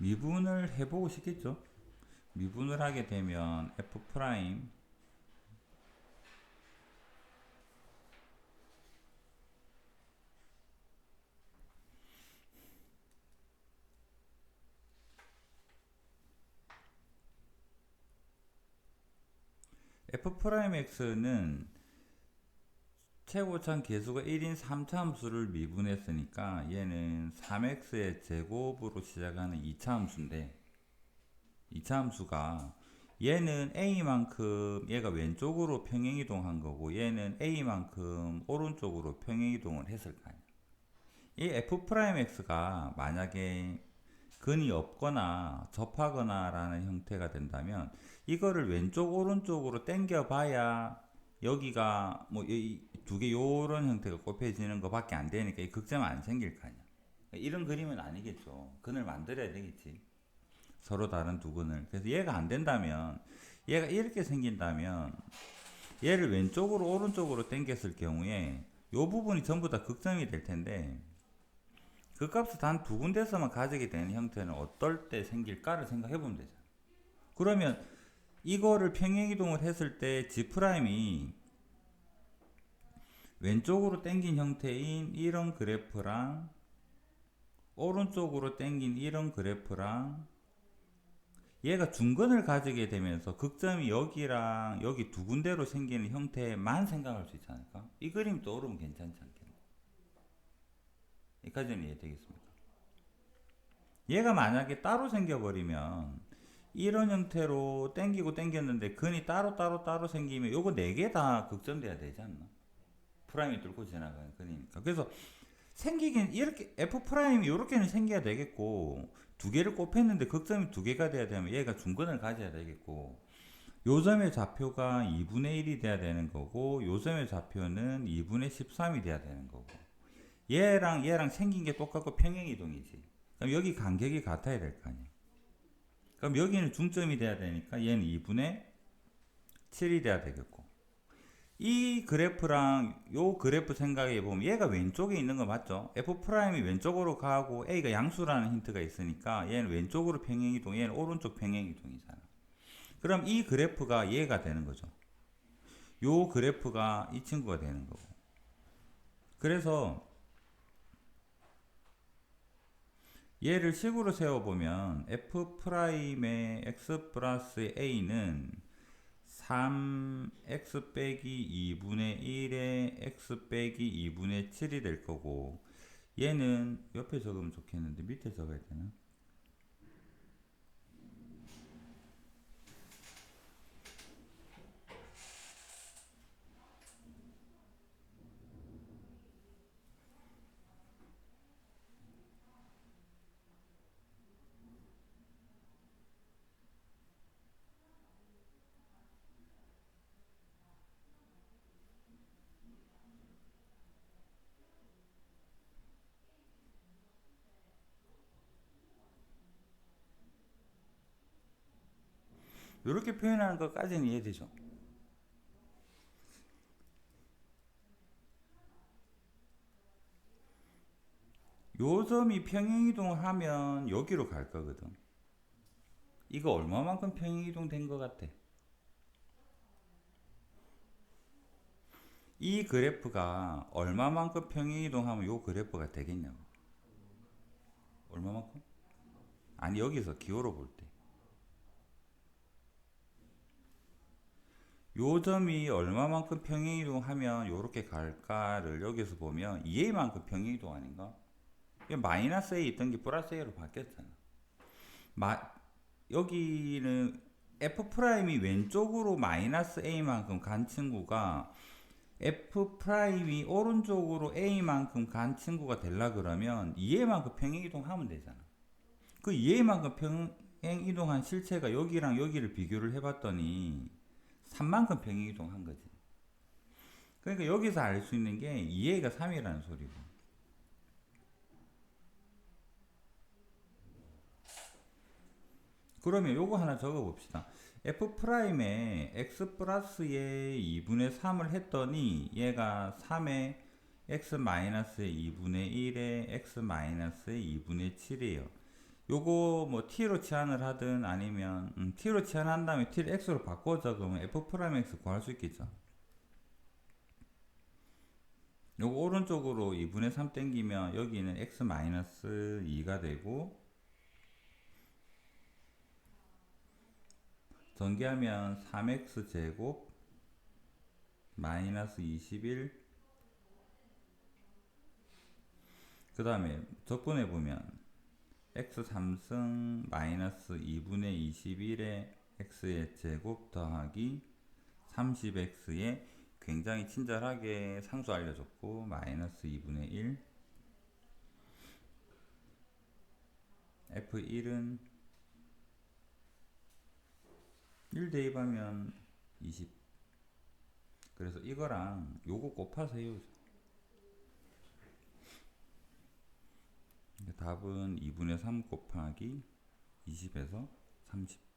미분을 해보고 싶겠죠? 미분을 하게 되면 f 프라임 f 프라임 x는 최고참 개수가 1인 3차함수를 미분했으니까 얘는 3x의 제곱으로 시작하는 2차함수인데 2차함수가 얘는 a만큼 얘가 왼쪽으로 평행이동한 거고 얘는 a만큼 오른쪽으로 평행이동을 했을 거 아니야. 이 f 프라임 x가 만약에 근이 없거나 접하거나 라는 형태가 된다면 이거를 왼쪽 오른쪽으로 당겨 봐야 여기가 뭐두개 요런 형태가 곱해지는 것밖에 안 되니까 이 극점 안 생길 거 아니야. 이런 그림은 아니겠죠. 근을 만들어야 되겠지. 서로 다른 두 근을. 그래서 얘가 안 된다면 얘가 이렇게 생긴다면 얘를 왼쪽으로 오른쪽으로 당겼을 경우에 요 부분이 전부 다 극점이 될 텐데 그 값을 단 두 군데서만 가지게 되는 형태는 어떨 때 생길까를 생각해 보면 되잖아. 그러면 이거를 평행이동을 했을 때 G'이 왼쪽으로 당긴 형태인 이런 그래프랑 오른쪽으로 당긴 이런 그래프랑 얘가 중근을 가지게 되면서 극점이 여기랑 여기 두 군데로 생기는 형태만 생각할 수 있지 않을까? 이 그림 떠오르면 괜찮지 않겠나? 여기까지는 이해되겠습니까? 얘가 만약에 따로 생겨버리면 이런 형태로 땡기고 땡겼는데 근이 따로 따로 따로 생기면 요거 네 개 다 극점돼야 되지 않나? 프라임이 뚫고 지나가는 근이니까. 그래서 생기긴 이렇게 f 프라임이 이렇게는 생겨야 되겠고 두 개를 곱했는데 극점이 두 개가 돼야 되면 얘가 중근을 가져야 되겠고 요 점의 좌표가 2분의 1이 돼야 되는 거고 요 점의 좌표는 2분의 13이 돼야 되는 거고 얘랑 얘랑 생긴 게 똑같고 평행이동이지. 그럼 여기 간격이 같아야 될 거 아니야. 그럼 여기는 중점이 돼야 되니까 얘는 2분의 7이 돼야 되겠고 이 그래프랑 요 그래프 생각해 보면 얘가 왼쪽에 있는 거 맞죠? f 프라임이 왼쪽으로 가고 a가 양수라는 힌트가 있으니까 얘는 왼쪽으로 평행 이동, 얘는 오른쪽 평행 이동이잖아. 그럼 이 그래프가 얘가 되는 거죠. 요 그래프가 이 친구가 되는 거고. 그래서 얘를 식으로 세워보면 f 프라임의 x 플러스 a는 3x 빼기 2분의 1의 x 빼기 2분의 7이 될 거고 얘는 옆에 적으면 좋겠는데 밑에 적어야 되나? 이렇게 표현하는 것까지는 이해되죠? 요 점이 평행이동을 하면 여기로 갈 거거든. 이거 얼마만큼 평행이동 된 것 같아? 이 그래프가 얼마만큼 평행이동하면 요 그래프가 되겠냐고. 얼마만큼? 아니 여기서 기호로 볼 때. 요 점이 얼마만큼 평행이동하면 요렇게 갈까를 여기서 보면 2a만큼 평행이동 아닌가? 마이너스 a 있던 게 플러스 a로 바뀌었잖아. 마, 여기는 f 프라임이 왼쪽으로 마이너스 a만큼 간 친구가 f 프라임이 오른쪽으로 a만큼 간 친구가 되려 그러면 2a만큼 평행이동하면 되잖아. 그 2a만큼 평행이동한 실체가 여기랑 여기를 비교를 해봤더니 3만큼 평행이동 한 거지. 그러니까 여기서 알 수 있는 게 2a가 3이라는 소리고. 그러면 요거 하나 적어 봅시다. f 프라임에 x 플러스의 2분의 3을 했더니 얘가 3의 x 마이너스의 2분의 1의 x 마이너스의 2분의 7이에요. 요거 뭐 t로 치환을 하든 아니면 음, t로 치환한 다음에 t를 x로 바꿔서 그러면 f 프라임 x 구할 수 있겠죠. 요거 오른쪽으로 2분의 3 땡기면 여기는 x 마이너스 2가 되고 전개하면 3x 제곱 마이너스 21 그 다음에 적분해 보면 x 3승 마이너스 2분의 21의 x의 제곱 더하기 30x의 굉장히 친절하게 상수 알려줬고 마이너스 2분의 1 f1은 1 대입하면 20 그래서 이거랑 요거 곱하세요 답은 2분의 3 곱하기 20에서 30